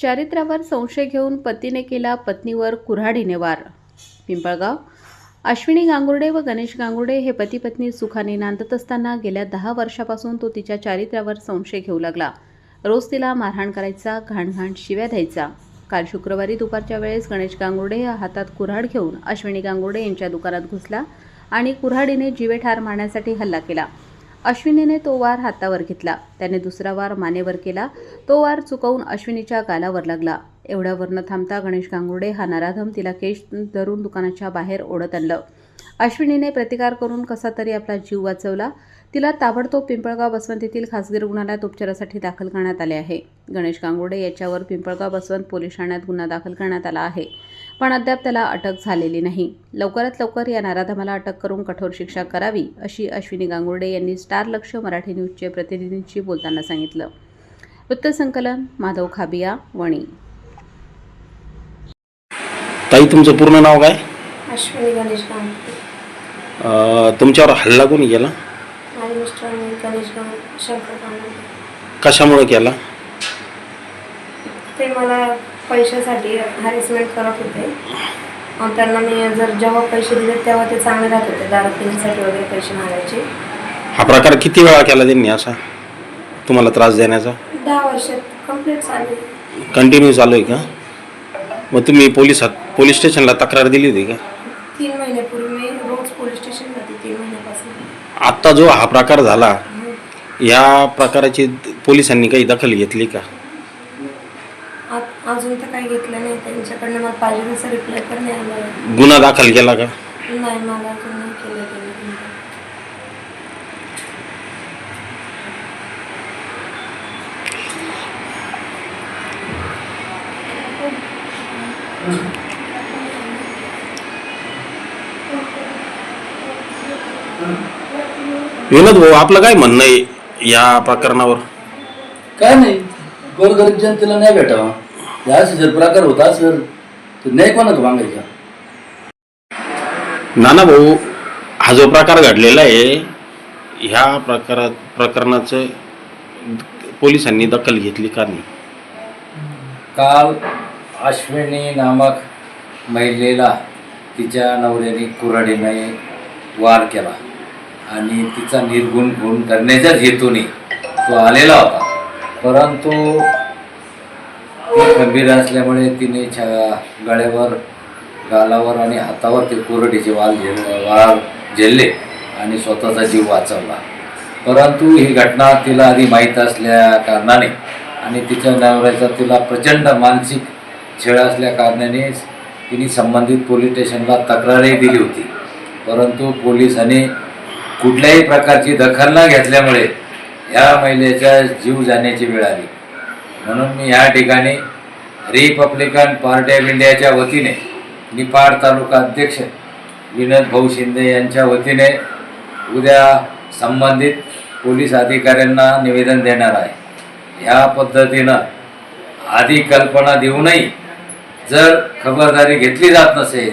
चारित्र्यावर संशय घेऊन पतीने केला पत्नीवर कुऱ्हाडीने वार पिंपळगाव. अश्विनी गांगुर्डे व गणेश गांगुर्डे हे पती पत्नी सुखाने नांदत असताना गेल्या दहा वर्षापासून तो तिच्या चारित्र्यावर संशय घेऊ लागला. रोज तिला मारहाण करायचा घाणघाण शिव्या द्यायचा. काल शुक्रवारी दुपारच्या वेळेस गणेश गांगुर्डे हा हातात कुऱ्हाड घेऊन अश्विनी गांगुर्डे यांच्या दुकानात घुसला आणि कुऱ्हाडीने जीवे ठार मारण्यासाठी हल्ला केला. अश्विनीने तो वार हातावर घेतला. त्याने दुसरा वार मानेवर केला. तो वार चुकवून अश्विनीच्या गालावर लागला. एवढ्यावर न थांबता गणेश गांगुर्डे हा नराधम तिला केश धरून दुकानाच्या बाहेर ओढत आणलं. अश्विनीने प्रतिकार करून कसा तरी आपला जीव वाचवला. तिला ताबडतोब पिंपळगाव बसवंतीतील खासगी रुग्णालयात उपचारासाठी दाखल करण्यात आले आहे. गणेश गांगुर्डे याच्यावर पिंपळगाव बसवंत पोलीस ठाण्यात गुन्हा दाखल करण्यात आला आहे. पण अद्याप त्याला अटक झालेली नाही. लवकरात लवकर या नराधमाला अटक करून कठोर शिक्षा करावी अशी अश्विनी गांगुर्डे यांनी स्टार लक्ष मराठी न्यूजचे प्रतिनिधींशी बोलताना सांगितलं. वृत्तसंकलन माधव खाबिया वणी. ताई तुमचं पूर्ण नाव काय? अश्विनी गणेश अं, तुमच्यावर हल्ला कोणी केला? माझे गणेश शंकर कशामुळे केला? ते मला पैशासाठी हॅरेसमेंट करत होते. मग त्यांना मी जर जेव्हा पैसे दिले तेव्हा ते चांगले राहत होते दारू पिण्यासाठी वगैरे पैसे मागायचे. हा प्रकार किती वेळा केला त्यांनी असा? तुम्हाला त्रास देण्याचा? दहा वर्षात कंप्लीट झाले कंटिन्यू चालू आहे का? मग तुम्ही पोलिसात पोलीस स्टेशनला तक्रार दिली होती का? तीन महिन्यापूर्वी मी रोज पोलीस स्टेशन जाते तीन महिन्यापासून. आत्ता जो हा प्रकार झाला या प्रकाराची पोलिसांनी काही दखल घेतली का? अजून तर काही घेतलं नाही. त्यांच्याकडनं मला पाहिजे तसं रिप्लाय पण नाही आला. गुन्हा दाखल केला का? नाही मला अजून नाही केलं त्यांनी विनोद भाऊ आपलं काय म्हणणं आहे या प्रकरणावर? काय नाही. गोरगरीब जनतेला नाही भेटावा. या असे जर प्रकार होता तर नाही कोणाक मागायचा नाना भाऊ हा जो प्रकार घडलेला आहे ह्या प्रकारात प्रकरणाचं पोलिसांनी दखल घेतली का नाही? काल अश्विनी नामक महिलेला तिच्या नवऱ्याने कुऱ्हाडीने वार केला आणि तिचा निर्गुण गुण करण्याच्याच हेतूने तो आलेला होता. परंतु ती खंबीर असल्यामुळे तिने छा गळ्यावर गालावर आणि हातावर ते कोरडीचे वाल झेल वाळ झेलले आणि स्वतःचा जीव वाचवला. परंतु ही घटना तिला आधी माहीत असल्या कारणाने आणि तिच्या नवऱ्याचा तिला प्रचंड मानसिक छेळ असल्या कारणाने तिने संबंधित पोलीस स्टेशनला तक्रारही दिली होती. परंतु पोलिसांनी कुठल्याही प्रकारची दखल न घेतल्यामुळे ह्या महिलेचा जीव जाण्याची वेळ आली. म्हणून मी ह्या ठिकाणी रिपब्लिकन पार्टी ऑफ इंडियाच्या वतीने निफाड तालुका अध्यक्ष विनोद भाऊ शिंदे यांच्या वतीने उद्या संबंधित पोलीस अधिकाऱ्यांना निवेदन देणार आहे. ह्या पद्धतीनं आधी कल्पना देऊनही जर खबरदारी घेतली जात नसेल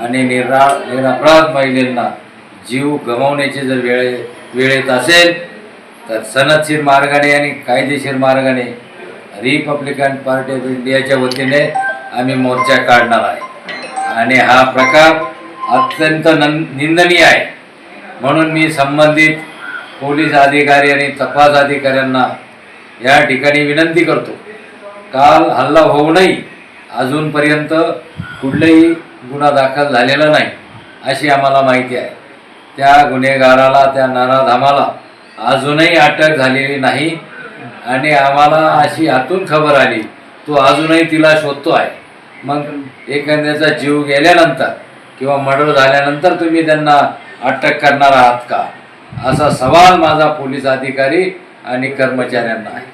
आणि निरा निरपराध महिलांना जीव गमावण्याची जर वेळ वेळ येत असेल तर सनदशीर मार्गाने आणि कायदेशीर मार्गाने रिपब्लिकन पार्टी ऑफ इंडियाच्या वतीने आम्ही मोर्चा काढणार आहे. आणि हा प्रकार अत्यंत नं निंदनीय आहे. म्हणून मी संबंधित पोलीस अधिकारी आणि तपास अधिकाऱ्यांना या ठिकाणी विनंती करतो. काल हल्ला होऊनही अजूनपर्यंत कुठलाही गुन्हा दाखल झालेला नाही अशी आम्हाला माहिती आहे. त्या गुन्हेगाराला त्या नराधामाला अजूनही अटक झालेली नाही. आणि आम्हाला अशी आतून खबर आली तो अजूनही तिला शोधतो आहे. मग एखाद्याचा जीव गेल्यानंतर किंवा मर्डर झाल्यानंतर तुम्ही त्यांना अटक करणार आहात का? असा सवाल माझा पोलीस अधिकारी आणि कर्मचाऱ्यांना आहे.